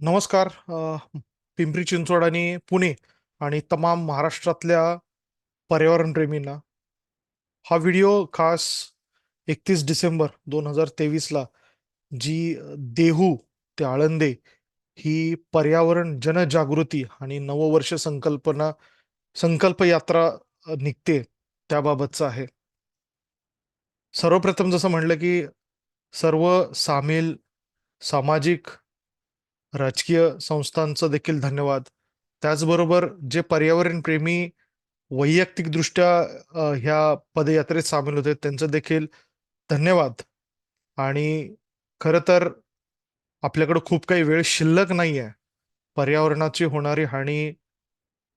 नमस्कार पिंपरी चिंचवड आणि पुणे आणि तमाम महाराष्ट्रातल्या पर्यावरण प्रेमींना. हा व्हिडिओ खास एकतीस डिसेंबर दोन हजार तेवीसला जी देहू ते आळंदे ही पर्यावरण जनजागृती आणि नववर्ष संकल्पना संकल्प यात्रा निघते त्याबाबतचा आहे. सर्वप्रथम जसं म्हणलं की सर्व सामील सामाजिक राजकीय संस्थांचं देखील धन्यवाद. त्याचबरोबर जे पर्यावरण प्रेमी वैयक्तिकदृष्ट्या ह्या पदयात्रेत सामील होते त्यांचं देखील धन्यवाद. आणि खरं तर आपल्याकडे खूप काही वेळ शिल्लक नाही आहे पर्यावरणाची होणारी हानी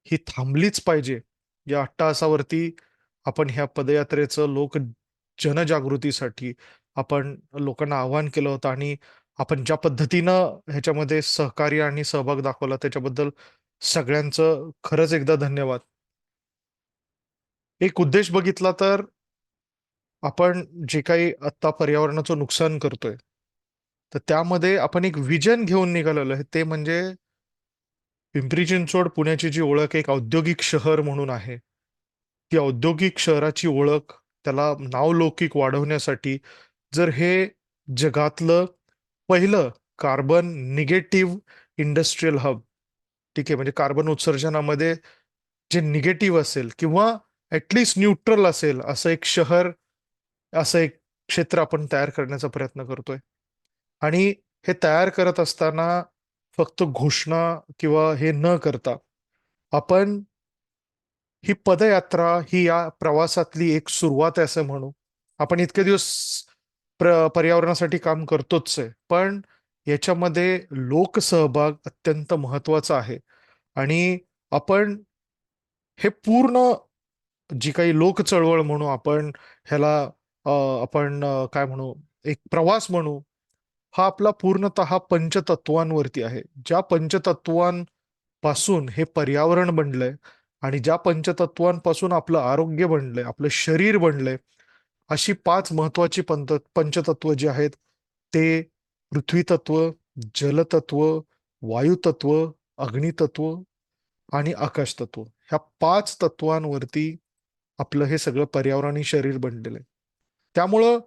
ही थांबलीच पाहिजे. या अट्टासावरती आपण ह्या पदयात्रेचं लोक जनजागृतीसाठी आपण लोकांना आवाहन केलं होतं आणि आपण ज्या पद्धतीनं ह्याच्यामध्ये सहकार्य आणि सहभाग दाखवला त्याच्याबद्दल सगळ्यांचं खरंच एकदा धन्यवाद. एक उद्देश बघितला तर आपण जे काही आत्ता पर्यावरणाचं नुकसान करतोय तर त्यामध्ये आपण एक विजन घेऊन निघालेलो आहे. ते म्हणजे पिंपरी चिंचवड पुण्याची जी ओळख एक औद्योगिक शहर म्हणून आहे. ती औद्योगिक शहराची ओळख त्याला नावलौकिक वाढवण्यासाठी जर हे जगातलं पहिलं कार्बन निगेटिव्ह इंडस्ट्रीयल हब ठीक आहे म्हणजे कार्बन उत्सर्जनामध्ये जे निगेटिव्ह असेल किंवा ऍटलिस्ट न्यूट्रल असेल असं एक शहर असं एक क्षेत्र आपण तयार करण्याचा प्रयत्न करतोय. आणि हे तयार करत असताना फक्त घोषणा किंवा हे न करता आपण ही पदयात्रा ही या प्रवासातली एक सुरुवात आहे असं म्हणू. आपण इतके दिवस पर्यावरणासाठी काम करतोच आहे. पण याच्यामध्ये लोकसहभाग अत्यंत महत्त्वाचा आहे. आणि आपण हे पूर्ण जी काही लोक चळवळ म्हणू आपण ह्याला आपण काय म्हणू एक प्रवास म्हणू हा आपला पूर्णतः पंचतत्वांवरती आहे. ज्या पंचतत्वांपासून हे पर्यावरण बनलंय आणि ज्या पंचतत्वांपासून आपलं आरोग्य बनलंय आपलं शरीर बनलंय अशी पाच महत्वाची पंत पंचतत्व जी आहेत ते पृथ्वी तत्व जलतत्व वायुतत्व अग्नितत्व आणि आकाश तत्व ह्या पाच तत्वांवरती आपलं हे सगळं पर्यावरणी शरीर बनलेलं आहे. त्यामुळं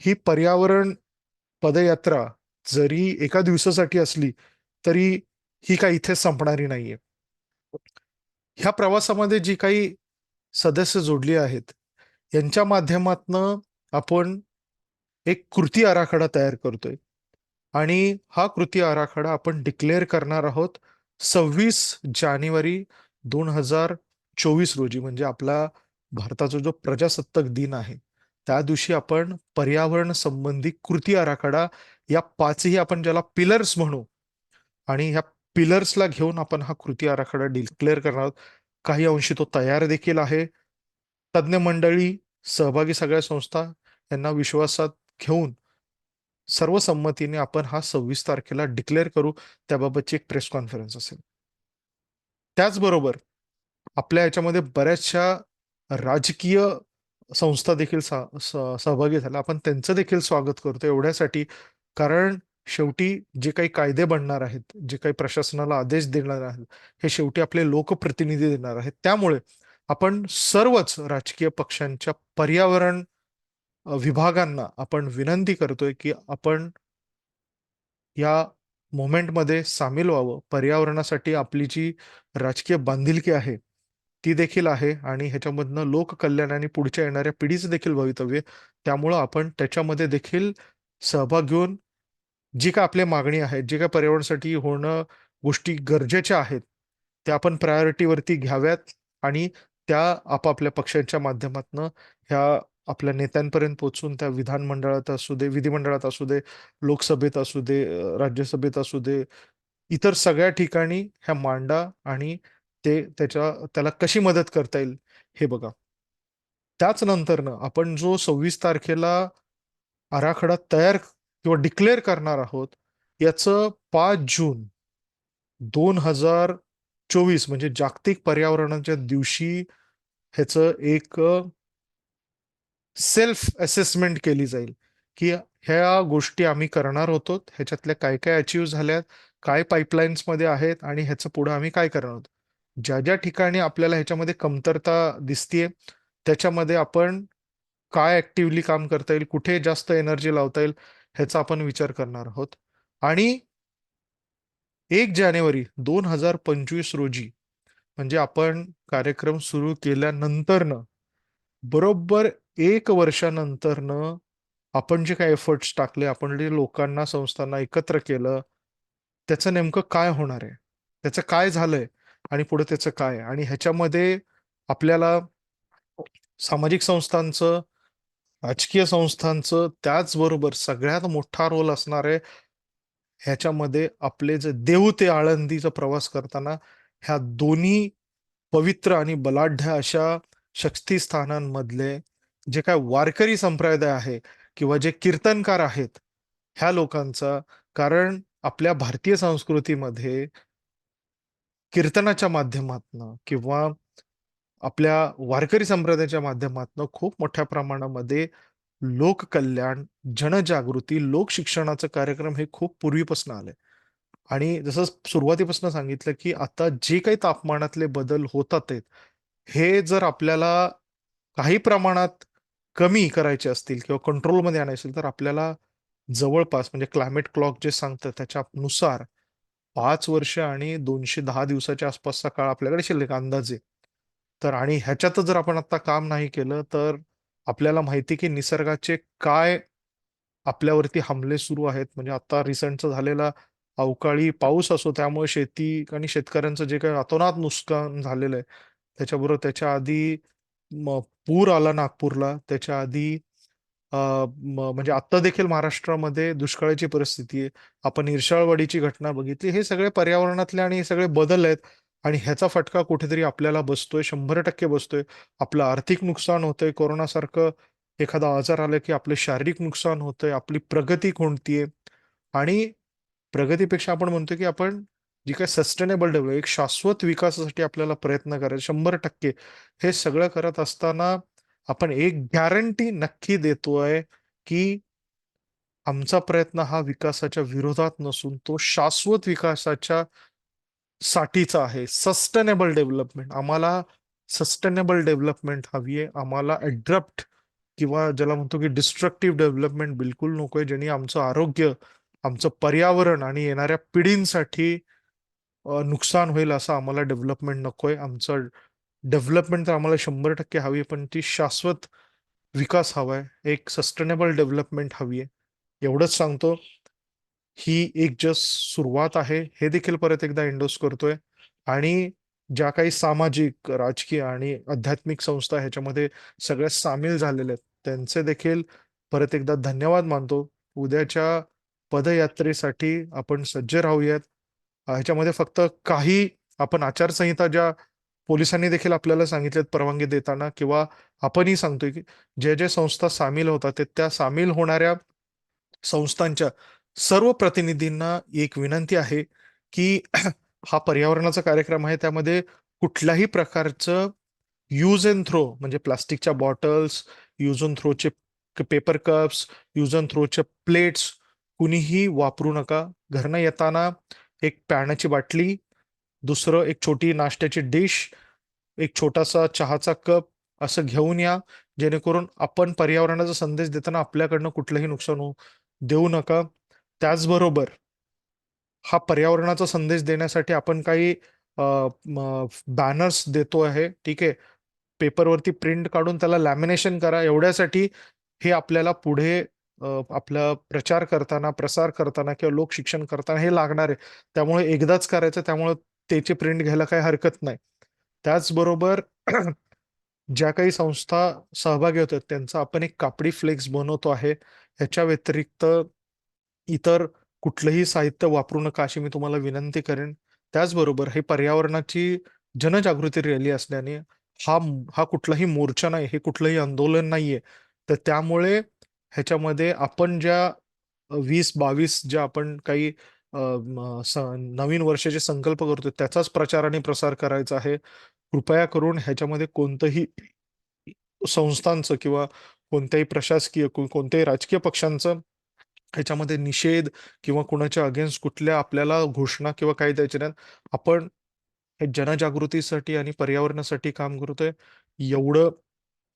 ही पर्यावरण पदयात्रा जरी एका दिवसासाठी असली तरी ही काही इथे संपणारी नाहीये. ह्या प्रवासामध्ये जी काही सदस्य जोडली आहेत यांच्या माध्यमातनं आपण एक कृती आराखडा तयार करतोय. आणि हा कृती आराखडा आपण डिक्लेअर करणार आहोत सव्वीस जानेवारी दोन हजार चोवीस रोजी. म्हणजे आपला भारताचा जो प्रजासत्ताक दिन आहे त्या दिवशी आपण पर्यावरण संबंधी कृती आराखडा या पाचही आपण ज्याला पिलर्स म्हणू आणि ह्या पिलर्सला घेऊन आपण हा कृती आराखडा डिक्लेअर करणार आहोत. काही अंशी तो तयार देखील आहे. तज्ज्ञ मंडळी सहभागी सगळ्या संस्था यांना विश्वासात घेऊन सर्वसंमतीने आपण हा सव्वीस तारखेला डिक्लेअर करू त्याबाबतची एक प्रेस कॉन्फरन्स असेल. त्याचबरोबर आपल्या याच्यामध्ये बऱ्याचशा राजकीय संस्था देखील सा- सहभागी झाल्या. आपण त्यांचं देखील स्वागत करतो एवढ्यासाठी कारण शेवटी जे काही कायदे बनणार आहेत जे काही प्रशासनाला आदेश देणार आहेत हे शेवटी आपले लोकप्रतिनिधी देणार आहेत. त्यामुळे आपण सर्वच राजकीय पक्षांच्या पर्यावरण विभागांना आपण विनंती करतोय की आपण या मोमेंटमध्ये सामील व्हावं. पर्यावरणासाठी आपली जी राजकीय बांधिलकी आहे ती देखील आहे आणि ह्याच्यामधनं लोककल्याण आणि पुढच्या येणाऱ्या पिढीचं देखील भवितव्य त्यामुळं आपण त्याच्यामध्ये देखील सहभाग घेऊन जी काय आपल्या मागणी आहेत जे काय पर्यावरणासाठी होणं गोष्टी गरजेच्या आहेत त्या आपण प्रायोरिटीवरती घ्याव्यात आणि त्या आपापल्या पक्षांच्या माध्यमातनं ह्या आपल्या नेत्यांपर्यंत पोहोचून त्या विधानमंडळात असू दे विधिमंडळात असू दे लोकसभेत असू दे राज्यसभेत असू दे इतर सगळ्या ठिकाणी ह्या मांडा आणि ते त्याच्या त्याला कशी मदत करता येईल हे बघा. त्याच नंतरनं आपण जो सव्वीस तारखेला आराखडा तयार किंवा डिक्लेअर करणार आहोत याचं पाच जून दोन हजार चोवीस म्हणजे जागतिक पर्यावरणाच्या दिवशी ह्याचं एक सेल्फ असेसमेंट केली जाईल की ह्या गोष्टी आम्ही करणार होतो ह्याच्यातल्या काय काय अचीव्ह झाल्यात काय पाईपलाईन्समध्ये आहेत आणि ह्याचं पुढं आम्ही काय करणार आहोत. ज्या ज्या ठिकाणी आपल्याला ह्याच्यामध्ये कमतरता दिसतीये त्याच्यामध्ये आपण काय ऍक्टिव्हली काम करता येईल कुठे जास्त एनर्जी लावता येईल ह्याचा आपण विचार करणार आहोत. आणि एक जानेवारी दोन हजार पंचवीस रोजी म्हणजे आपण कार्यक्रम सुरू केल्यानंतरनं बरोबर एक वर्षानंतरनं आपण जे काही एफर्ट्स टाकले आपण जे लोकांना संस्थांना एकत्र केलं त्याचं नेमकं काय होणार आहे? त्याचं काय झालंय? आणि पुढे त्याचं काय? आणि ह्याच्यामध्ये आपल्याला सामाजिक संस्थांचं राजकीय संस्थांचं त्याचबरोबर सगळ्यात मोठा रोल असणार आहे ह्याच्यामध्ये आपले जे देव ते आळंदीचा प्रवास करताना ह्या दोन्ही पवित्र आणि बलाढ्य अशा शक्तिस्थानांमधले जे काय वारकरी संप्रदाय आहे किंवा जे कीर्तनकार आहेत ह्या लोकांचा कारण आपल्या भारतीय संस्कृतीमध्ये कीर्तनाच्या माध्यमातनं किंवा आपल्या वारकरी संप्रदायाच्या माध्यमातनं खूप मोठ्या प्रमाणामध्ये लोककल्याण जनजागृती लोकशिक्षणाचं कार्यक्रम हे खूप पूर्वीपासून आले आणि जसं सुरुवातीपासून सांगितलं की आता जे काही तापमानातले बदल होतात आहेत हे जर आपल्याला काही प्रमाणात कमी करायचे असतील किंवा कंट्रोलमध्ये आणायचे असेल तर आपल्याला जवळपास म्हणजे क्लायमेट क्लॉक जे सांगतं त्याच्यानुसार पाच वर्ष आणि दोनशे दहा दिवसाच्या आसपासचा काळ आपल्याकडे शिल्लक अंदाजे तर आणि ह्याच्यातच जर आपण आता काम नाही केलं तर आपल्याला माहिती की निसर्गाचे काय आपल्यावरती हमले सुरू आहेत? म्हणजे आता रिसेंटचा झालेला अवकाळी पाऊस असो त्यामुळे शेती आणि शेतकऱ्यांचं जे काही अतोनात नुकसान झालेलं आहे त्याच्याबरोबर त्याच्या आधी पूर आला नागपूरला. त्याच्या आधी म्हणजे आता देखील महाराष्ट्रामध्ये दुष्काळाची परिस्थिती आहे. आपण इर्शाळवाडीची घटना बघितली. हे सगळे पर्यावरणातले आणि हे सगळे बदल आहेत. आणि ह्याचा फटका कुठेतरी आपल्याला बसतोय शंभर टक्के बसतोय. आपलं आर्थिक नुकसान होतंय कोरोनासारखं एखादा आजार आला की आपले शारीरिक नुकसान होतंय आपली प्रगती कोणतीये आणि प्रगतीपेक्षा आपण म्हणतो की आपण जी काय सस्टेनेबल डेव्हलप एक शाश्वत विकासासाठी आपल्याला प्रयत्न करायचे शंभर टक्के. हे सगळं करत असताना आपण एक गॅरंटी नक्की देतोय की आमचा प्रयत्न हा विकासाच्या विरोधात नसून तो शाश्वत विकासाच्या साठीचा आहे. सस्टेनेबल डेव्हलपमेंट आम्हाला सस्टेनेबल डेव्हलपमेंट हवी आहे. आम्हाला अड्रप्ट किंवा ज्याला म्हणतो की डिस्ट्रक्टिव्ह डेव्हलपमेंट बिलकुल नकोय ज्यांनी आमचं आरोग्य आमचं पर्यावरण आणि येणाऱ्या पिढींसाठी नुकसान होईल असं आम्हाला डेव्हलपमेंट नकोय आमचं डेव्हलपमेंट तर आम्हाला शंभर टक्के हवी आहे, पण ती शाश्वत विकास हवा आहे. एक सस्टेनेबल डेव्हलपमेंट हवी आहे. एवढंच सांगतो. ही एक जस्ट सुरुवात आहे. हे देखील परत एकदा एंडोस करतोय. आणि ज्या काही सामाजिक राजकीय आणि आध्यात्मिक संस्था ह्याच्यामध्ये सगळ्या सामील झालेल्या आहेत त्यांचे देखील परत एकदा धन्यवाद मानतो. उद्याच्या पदयात्रेसाठी आपण सज्ज राहूयात. ह्याच्यामध्ये फक्त काही आपण आचारसंहिता ज्या पोलिसांनी देखील आपल्याला सांगितल्यात परवानगी देताना किंवा आपणही सांगतोय की जे जे संस्था सामील होतात ते त्या सामील होणाऱ्या संस्थांच्या सर्व प्रतिनिधींना एक विनंती आहे की हा पर्यावरणाचा कार्यक्रम आहे. त्यामध्ये कुठल्याही प्रकारचं यूज अँड थ्रो म्हणजे प्लास्टिकच्या बॉटल्स यूज अँड थ्रोचे पेपर कप्स यूज अँड थ्रोचे प्लेट्स कुणीही वापरू नका. घरनं येताना एक पाण्याची बाटली दुसरं एक छोटी नाश्त्याची डिश एक छोटासा चहाचा कप असं घेऊन या. जेणेकरून आपण पर्यावरणाचा संदेश देताना आपल्याकडनं कुठलंही नुकसान होऊ देऊ नका. त्याचबरोबर हा पर्यावरणाचा संदेश देण्यासाठी आपण काही बॅनर्स देतो आहे. ठीक आहे. पेपरवरती प्रिंट काढून त्याला लॅमिनेशन करा. एवढ्यासाठी हे आपल्याला पुढे आपलं आपला प्रचार करताना प्रसार करताना किंवा लोक शिक्षण करताना हे लागणार आहे. त्यामुळे एकदाच करायचं त्यामुळे त्याची प्रिंट घ्यायला काही हरकत नाही. त्याचबरोबर ज्या काही संस्था सहभागी होतात त्यांचा आपण एक कापडी फ्लेक्स बनवतो आहे. ह्याच्या व्यतिरिक्त इतर कुठलंही साहित्य वापरू नका अशी मी तुम्हाला विनंती करेन. त्याचबरोबर हे पर्यावरणाची जनजागृती रॅली असल्याने हा हा कुठलाही मोर्चा नाही हे कुठलंही आंदोलन नाहीये. तर त्यामुळे ह्याच्यामध्ये आपण ज्या वीस बावीस ज्या आपण काही स- नवीन वर्षाचे संकल्प करतो त्याचाच प्रचार आणि प्रसार करायचा आहे. कृपया करून ह्याच्यामध्ये कोणतंही संस्थांचं किंवा कोणत्याही प्रशासकीय कोणत्याही राजकीय पक्षांचं ह्याच्यामध्ये निषेध किंवा कुणाच्या अगेन्स्ट कुठल्या आपल्याला घोषणा किंवा काही द्यायचे नाहीत. आपण हे जनजागृतीसाठी आणि पर्यावरणासाठी काम करतोय. एवढं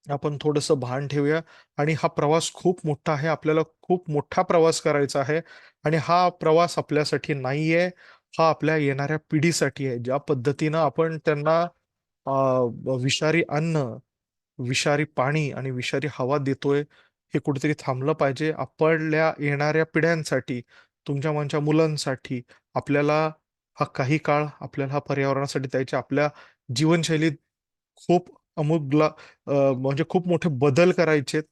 आपण थोडंसं भान ठेवूया. आणि हा प्रवास खूप मोठा आहे. आपल्याला खूप मोठा प्रवास करायचा आहे. आणि हा प्रवास आपल्यासाठी नाहीये. हा आपल्या येणाऱ्या पिढीसाठी आहे. ज्या पद्धतीनं आपण त्यांना विषारी अन्न विषारी पाणी आणि विषारी हवा देतोय हे कुठेतरी थांबलं पाहिजे. आपल्या येणाऱ्या पिढ्यांसाठी तुमच्या मनच्या मुलांसाठी आपल्याला हा काही काळ आपल्याला हा पर्यावरणासाठी द्यायचे. आपल्या जीवनशैलीत खूप अमुकला म्हणजे खूप मोठे बदल करायचेत.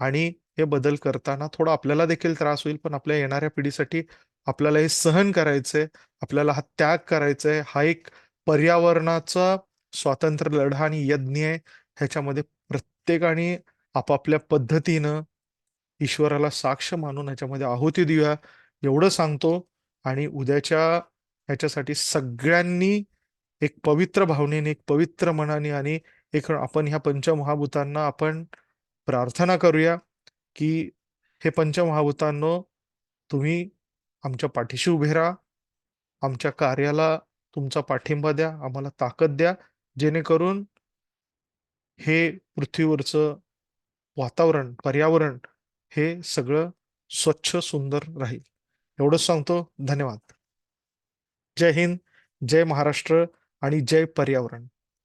आणि हे बदल करताना थोडा आपल्याला देखील त्रास होईल पण आपल्या येणाऱ्या पिढीसाठी आपल्याला हे सहन करायचंय आपल्याला हा त्याग करायचा आहे. हा एक पर्यावरणाचा स्वातंत्र्य लढा आणि यज्ञ आहे. ह्याच्यामध्ये प्रत्येकाने आपापल्या पद्धतीनं ईश्वराला साक्ष मानून ह्याच्यामध्ये आहुती देऊया. एवढं सांगतो. आणि उद्याच्या ह्याच्यासाठी सगळ्यांनी एक पवित्र भावनेने एक पवित्र मनाने आणि एक आपण ह्या पंचमहाभूतांना आपण प्रार्थना करूया की हे पंचमहाभूतांनो तुम्ही आमच्या पाठीशी उभे राहा. आमच्या कार्याला तुमचा पाठिंबा द्या. आम्हाला ताकद द्या. जेणेकरून हे पृथ्वीवरचं वातावरण पर्यावरण हे सगळं स्वच्छ सुंदर राहील. एवढंच सांगतो. धन्यवाद. जय हिंद जय महाराष्ट्र आणि जय पर्यावरण.